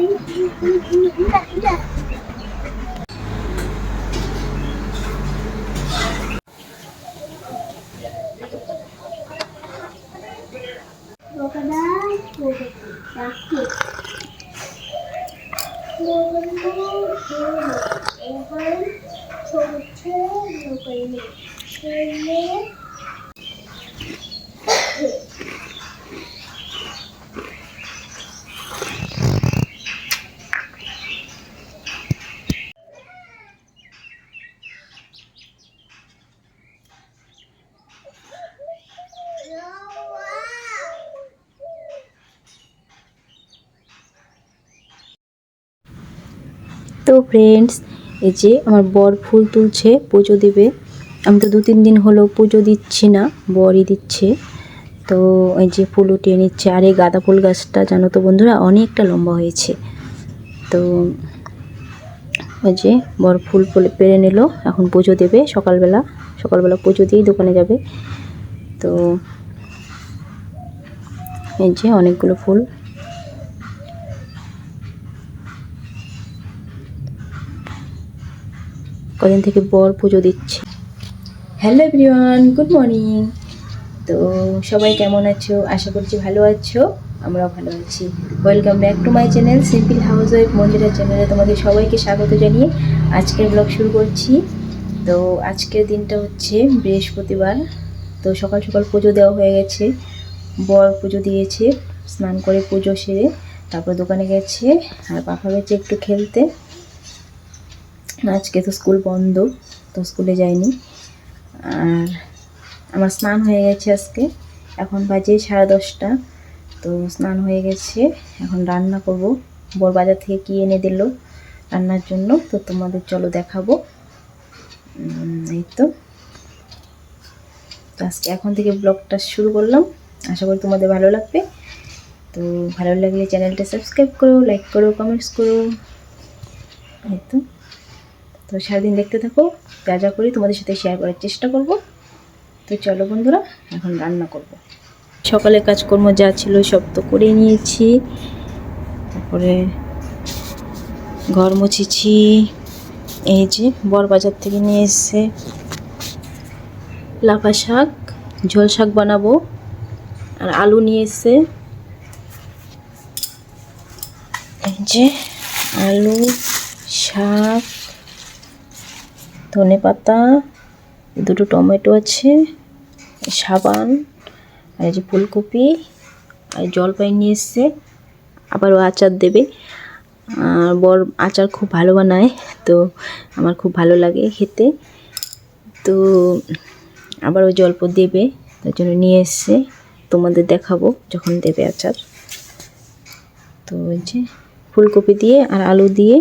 Indah, indah, indah. Friends এই যে আমার বর ফুল তুলছে, পুজো দেবে। আমি তো দু তিন দিন হলো পুজো দিচ্ছি না, বরই দিচ্ছে। তো এই যে ফুল উঠিয়ে নিচ্ছে, আর এই গাঁদা ফুল গাছটা, জানো তো বন্ধুরা, অনেকটা লম্বা হয়েছে। তো ওই যে বর ফুল পেরে নিল, এখন পুজো দেবে সকালবেলা। সকালবেলা পুজো দিয়েই দোকানে যাবে। তো এই যে অনেকগুলো ফুল কদিন থেকে বর পুজো দিচ্ছে। হ্যালো এভরিওয়ান গুড মর্নিং তো সবাই কেমন আছো? আশা করছি ভালো আছো, আমরাও ভালো আছি। Welcome back to my channel simple housewife Mandira চ্যানেলে তোমাদের সবাইকে স্বাগত জানিয়ে আজকের ব্লগ শুরু করছি। তো আজকের দিনটা হচ্ছে বৃহস্পতিবার। তো সকাল সকাল পুজো দেওয়া হয়ে গেছে। বর পুজো দিয়েছে, স্নান করে পুজো সেরে তারপর দোকানে গেছে, আর পাপা গেছে একটু খেলতে। আজকে তো স্কুল বন্ধ, তো স্কুলে যাইনি। আর আমার স্নান হয়ে গেছে আজকে। এখন বাজে সাড়ে দশটা, তো স্নান হয়ে গেছে। এখন রান্না করব। বর বাজার থেকে কি এনে দিল রান্নার জন্য, তো তোমাদের চলো দেখাবো। এই তো। আজকে এখন থেকে ব্লগটা শুরু করলাম। আশা করি তোমাদের ভালো লাগবে। তো ভালো লাগলে চ্যানেলটা সাবস্ক্রাইব করো লাইক করো কমেন্টস করো। এই তো। তো সারাদিন দেখতে থাকো, যা যা করি তোমাদের সাথে শেয়ার করার চেষ্টা করব। তো চলো বন্ধুরা, এখন রান্না করব। সকালে কাজকর্ম যা ছিল সব তো করে নিয়েছি। তারপরে ঘর মুছেছি। এই যে বর বাজার থেকে নিয়ে এসছে লাফা শাক, ঝোল শাক বানাবো। আর আলু নিয়ে এসছে। এই যে আলু, শাক ধনে পাতা, দুটো টমেটো আছে, সাবান, আর এই যে ফুলকপি, আর জলপাই নিয়ে এসছে, আবারও আচার দেবে। আর বর আচার খুব ভালো বানায়, তো আমার খুব ভালো লাগে খেতে। তো আবার ওই জলপ দেবে, তার জন্য নিয়ে এসছে, তোমাদের দেখাবো যখন দেবে আচার। তো ওই যে ফুলকপি দিয়ে আর আলু দিয়ে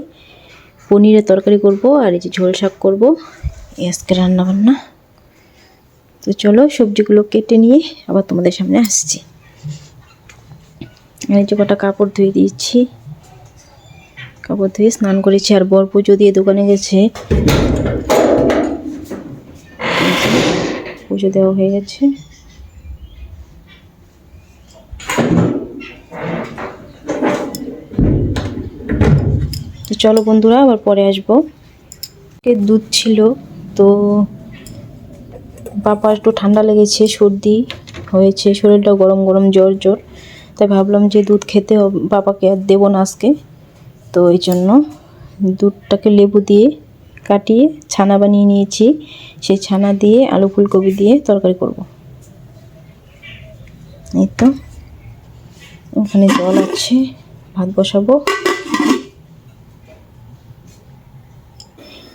পনিরের তরকারি করব আর এই যে ঝোল শাক করব। আজকে রান্না বান্না তো চলো সবজিগুলো কেটে নিয়ে আবার তোমাদের সামনে আসছি। এই যে কটা কাপড় ধুয়ে দিয়েছি। কাপড় ধুয়ে স্নান করেছি আর বর পুজো দিয়ে দোকানে গেছে। পুজো দেওয়া হয়ে গেছে। চলো বন্ধুরা, আবার পরে আসব। দুধ ছিল, তো বাবা একটু ঠান্ডা লেগেছে, সর্দি হয়েছে শরীরটা গরম গরম, জ্বর জ্বর। তাই ভাবলাম যে দুধ খেতে বাবাকে আর দেবো না আজকে। তো এই জন্য দুধটাকে লেবু দিয়ে কাটিয়ে ছানা বানিয়ে নিয়েছি। সেই ছানা দিয়ে আলু ফুলকপি দিয়ে তরকারি করব। এই তো, ওখানে জল আছে, ভাত বসাবো।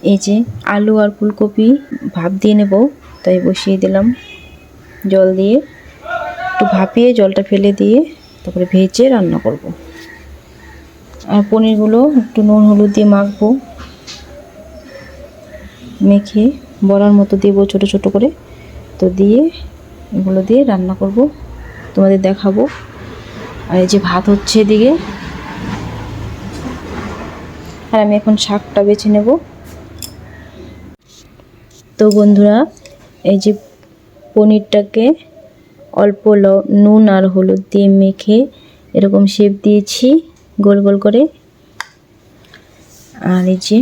এই যে আলু আর ফুলকপি ভাপ দিয়ে নেব, তাই বসিয়ে দিলাম। জল দিয়ে একটু ভাপিয়ে জলটা ফেলে দিয়ে তারপরে ভেজে রান্না করব। আর পনিরগুলো একটু নুন, হলুদ দিয়ে মাখবো। মেখে বড়ার মতো দেবো ছোট ছোট করে। তো দিয়ে এগুলো দিয়ে রান্না করব। তোমাদের দেখাবো। আর এই যে ভাত হচ্ছে এদিকে। আর আমি এখন শাকটা বেছে নেব। তো বন্ধুরা, এই যে পনিরটাকে অল্প নুন আর হলুদ দিয়ে মেখে এরকম শেপ দিয়েছি, গোল গোল করে। আর এই যে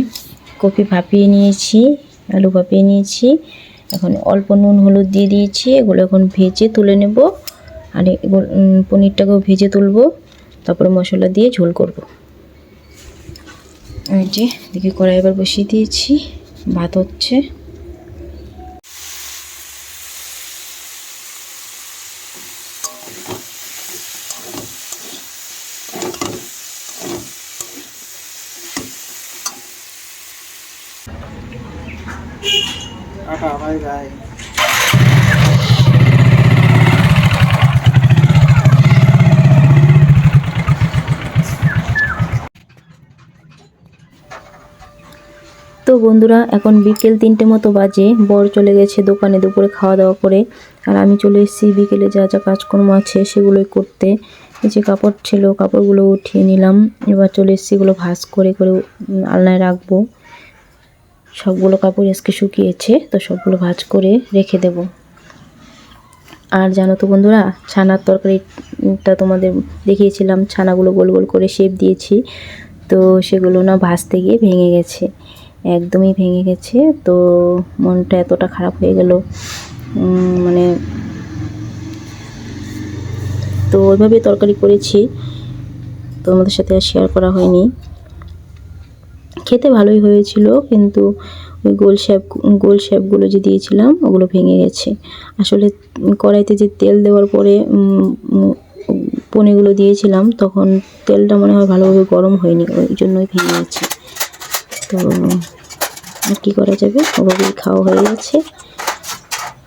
কপি ভাপিয়ে নিয়েছি, আলু ভাপিয়ে নিয়েছি, এখন অল্প নুন হলুদ দিয়ে দিয়েছি, এগুলো এখন ভেজে তুলে নেব। আর এগুলো পনিরটাকেও ভেজে তুলবো, তারপরে মশলা দিয়ে ঝোল করব। এই যে, দেখি কড়াই এবার বসিয়ে দিয়েছি, ভাত হচ্ছে টাটা বাই বাই তো বন্ধুরা, এখন বিকেল তিনটে মতো বাজে। বর চলে গেছে দোকানে দুপুরে খাওয়া দাওয়া করে। আর আমি চলে এসেছি বিকেলে যা যা কাজকর্ম আছে সেগুলোই করতে। এই যে কাপড় ছিল, কাপড়গুলো উঠিয়ে নিলাম। এবার চলে এসেছি এগুলো ভাঁজ করে করে আলনায় রাখব। সবগুলো কাপড় আজকে শুকিয়েছে, তো সবগুলো ভাজ করে রেখে দেব। আর জানো তো বন্ধুরা, ছানার তরকারিটা তোমাদের দেখিয়েছিলাম। ছানাগুলো গোল গোল করে শেপ দিয়েছি। তো সেগুলো না ভাজতে গিয়ে ভেঙে গেছে। একদমই ভেঙে গেছে। তো মনটা এতটা খারাপ হয়ে গেল। মানে তো ওইভাবে তরকারি করেছি। তোমাদের সাথে আর শেয়ার করা হয়নি। খেতে ভালোই হয়েছিল, কিন্তু ওই গোল শ্যাপ গোল শ্যাপগুলো যে দিয়েছিলাম, ওগুলো ভেঙে গেছে। আসলে কড়াইতে যে তেল দেওয়ার পরে পনিরগুলো দিয়েছিলাম, তখন তেলটা মনে হয় ভালোভাবে গরম হয়নি, ওই জন্যই ভেঙে গেছে। তো কী করা যাবে? ওভাবেই খাওয়া হয়ে গেছে।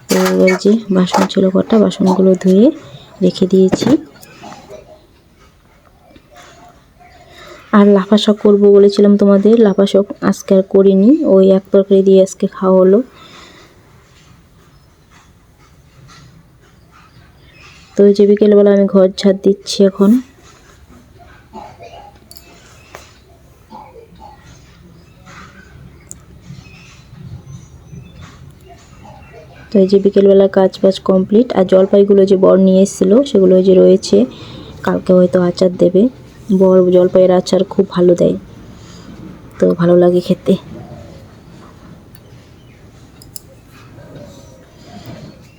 তো এবার যে বাসন ছিল কটা, বাসনগুলো ধুয়ে রেখে দিয়েছি। আর লাফা শাক করব বলেছিলাম তোমাদের, লাফা শাক আজকে আর করিনি, ওই এক তরকারি দিয়ে আজকে খাওয়া হলো। তো যে বিকেলবেলা আমি ঘর ঝাড় দিচ্ছি এখন। এই যে বিকেলবেলা কাজ বাজ কমপ্লিট আর জলপাইগুলো যে বর নিয়ে এসেছিল, সেগুলো যে রয়েছে, কালকে হয়তো আচার দেবে। বর জলপাইয়ের আচার খুব ভালো দেয়, তো ভালো লাগে খেতে।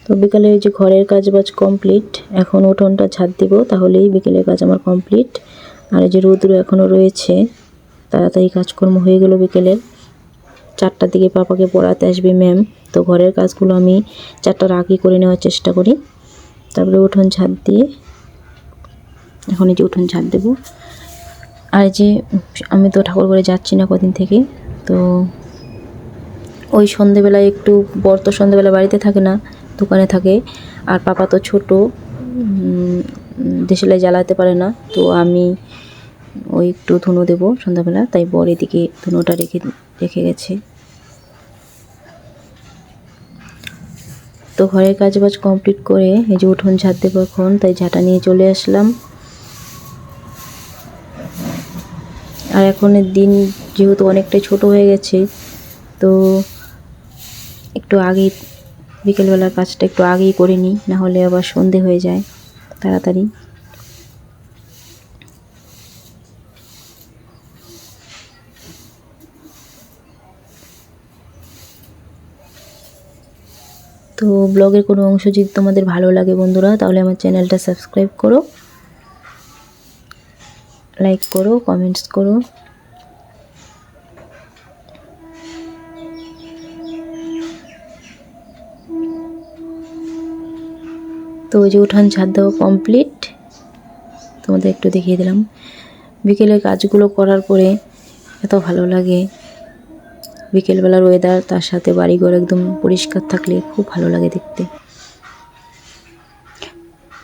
তো বিকালে ওই যে ঘরের কাজ বাজ কমপ্লিট এখন উঠোনটা ঝাড় দিব, তাহলেই বিকেলের কাজ আমার কমপ্লিট আর এই যে রৌদ্র এখনও রয়েছে, তাড়াতাড়ি কাজকর্ম হয়ে গেল বিকেলের। চারটার দিকে পাপাকে পড়াতে আসবে ম্যাম। তো ঘরের কাজগুলো আমি চারটার আগে করে নেওয়ার চেষ্টা করি। তারপরে উঠোন ঝাড় দিয়ে, এখন এই যে উঠোন ঝাড় দেবো। আর যে আমি তো ঠাকুর ঘরে যাচ্ছি না কদিন থেকে, তো ওই সন্ধেবেলায় একটু বর তো সন্ধেবেলা বাড়িতে থাকে না, দোকানে থাকে। আর পাপা তো ছোট দেশেলাই জ্বালাতে পারে না। তো আমি ওই একটু ধুনো দেবো সন্ধ্যাবেলা, তাই বর এদিকে ধুনোটা রেখে রেখে গেছে। তো ঘরের কাজ বাজ কমপ্লিট করে এই যে উঠোন ঝাড় দেবো এখন, তাই ঝাঁটা নিয়ে চলে আসলাম। আর এখনের দিন যেহেতু অনেকটাই ছোট হয়ে গেছে, তো একটু আগে বিকেলবেলার কাজটা একটু আগেই করে নিই, না হলে আবার সন্ধে হয়ে যায়, তাড়াতাড়ি। তো ব্লগের কোনো অংশ যদি তোমাদের ভালো লাগে বন্ধুরা, তাহলে আমার চ্যানেলটা সাবস্ক্রাইব করো, লাইক করো, কমেন্টস করো। তো ওই যে উঠান ছাদ দেওয়া কমপ্লিট তোমাদের একটু দেখিয়ে দিলাম। বিকেলের কাজগুলো করার পরে এত ভালো লাগে। বিকেলবেলার ওয়েদার তার সাথে বাড়িঘর একদম পরিষ্কার থাকলে খুব ভালো লাগে দেখতে।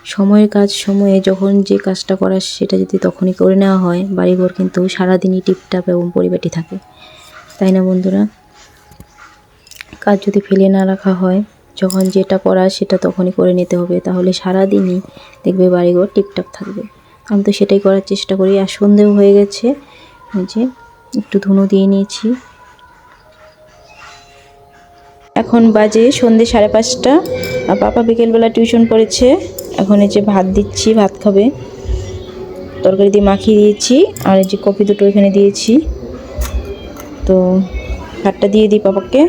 সময়ের কাজ সময়ে যখন যে কাজটা করার সেটা যদি তখনই করে নেওয়া হয়, বাড়িঘর কিন্তু সারাদিনই টিপটাপ এবং পরিপাটি থাকে। তাই না বন্ধুরা? কাজ যদি ফেলে না রাখা হয়, যখন যেটা করার সেটা তখনই করে নিতে হবে। তাহলে সারাদিনই দেখবে বাড়িঘর টিপটাপ থাকবে। আমি তো সেটাই করার চেষ্টা করি। আর সন্ধেও হয়ে গেছে। যে একটু ধুনো দিয়ে নিয়েছি। এখন বাজে সন্ধে সাড়ে পাঁচটা। আর পাপা বিকেলবেলা টিউশন পড়েছে। এখন এই যে ভাত দিচ্ছি, ভাত খাবে। তরকারি দিয়ে মাখিয়ে দিয়েছি। আর এই যে কপি দুটো এখানে দিয়েছি। তো ভাতটা দিয়ে দিই পাপাকে।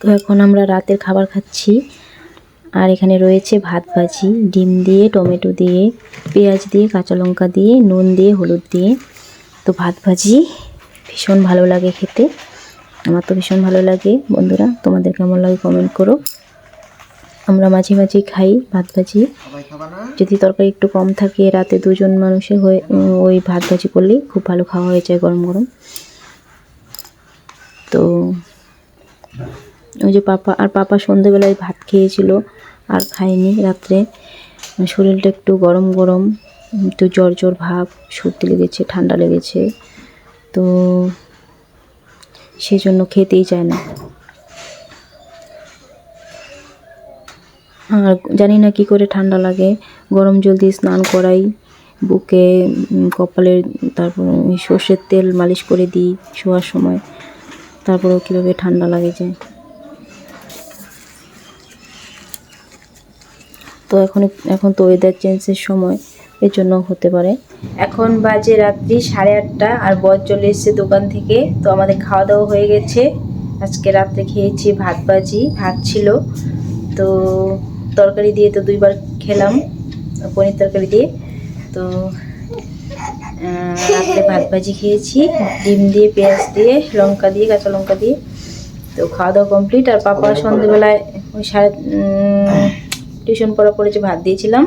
তো এখন আমরা রাতের খাবার খাচ্ছি। আর এখানে রয়েছে ভাত ভাজি ডিম দিয়ে টমেটো দিয়ে পেঁয়াজ দিয়ে কাঁচা লঙ্কা দিয়ে নুন দিয়ে হলুদ দিয়ে। তো ভাত ভাজি ভীষণ ভালো লাগে খেতে। আমার তো ভীষণ ভালো লাগে। বন্ধুরা তোমাদের কেমন লাগে কমেন্ট করো। আমরা মাঝে মাঝে খাই ভাত ভাজি। যদি তরকারি একটু কম থাকে রাতে দুজন মানুষের হয়ে ওই ভাত ভাজি করলেই খুব ভালো খাওয়া হয়ে যায় গরম গরম। তো ওই যে পাপা আর পাপা সন্ধেবেলায় ভাত খেয়েছিল আর খায়নি রাত্রে। শরীরটা একটু গরম গরম একটু জ্বর জ্বর ভাব সর্দি লেগেছে ঠান্ডা লেগেছে। তো সেই জন্য খেতেই চায় না। আর জানি না কি করে ঠান্ডা লাগে। গরম জল দিয়ে স্নান করাই বুকে উম, কপালে তারপর সর্ষের তেল মালিশ করে দিই শোয়ার সময়। তারপরেও কীভাবে ঠান্ডা লাগে যায়। তো এখন এখন তো ওয়েদার চেঞ্জের সময় এর জন্য হতে পারে। এখন বাজে রাত্রি সাড়ে আটটা, আর বর চলে এসছে দোকান থেকে, তো আমাদের খাওয়া দাওয়া হয়ে গেছে। আজকে রাত্রে খেয়েছি ভাত ভাজি, ভাত ছিল। তো তরকারি দিয়ে তো দুইবার খেলাম, পনির তরকারি দিয়ে। তো রাত্রে ভাত ভাজি খেয়েছি, ডিম দিয়ে, পেঁয়াজ দিয়ে, লঙ্কা দিয়ে, কাঁচা লঙ্কা দিয়ে। তো খাওয়া দাওয়া কমপ্লিট আর পাপা সন্ধেবেলায় ওই সাড়ে টিউশন পড়া পড়ে যে ভাত দিয়েছিলাম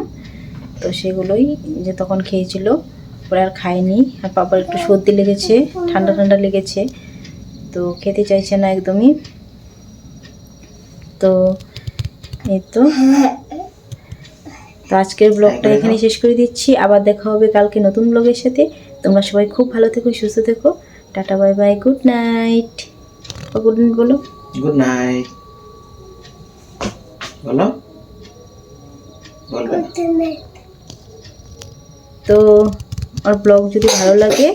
তো সেগুলোই যে তখন খেয়েছিল। পরে আর খায়নি। আর পাপার একটু সর্দি লেগেছে ঠান্ডা ঠান্ডা লেগেছে তো খেতে চাইছে না একদমই। তো এই তো। তো আজকের ব্লগটা এখানে শেষ করে দিচ্ছি। আবার দেখা হবে কালকে নতুন ব্লগের সাথে। তোমরা সবাই খুব ভালো থেকো সুস্থ থেকো। Tata bye bye good night. Good night বলো। Good night. বলো। তো আমার ব্লগ যদি ভালো লাগে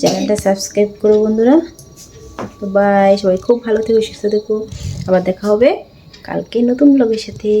চ্যানেলটা সাবস্ক্রাইব করো বন্ধুরা। তো বাই সবাই খুব ভালো থেকো, সুস্থ থেকো। আবার দেখা হবে কালকে নতুন ব্লগের সাথে।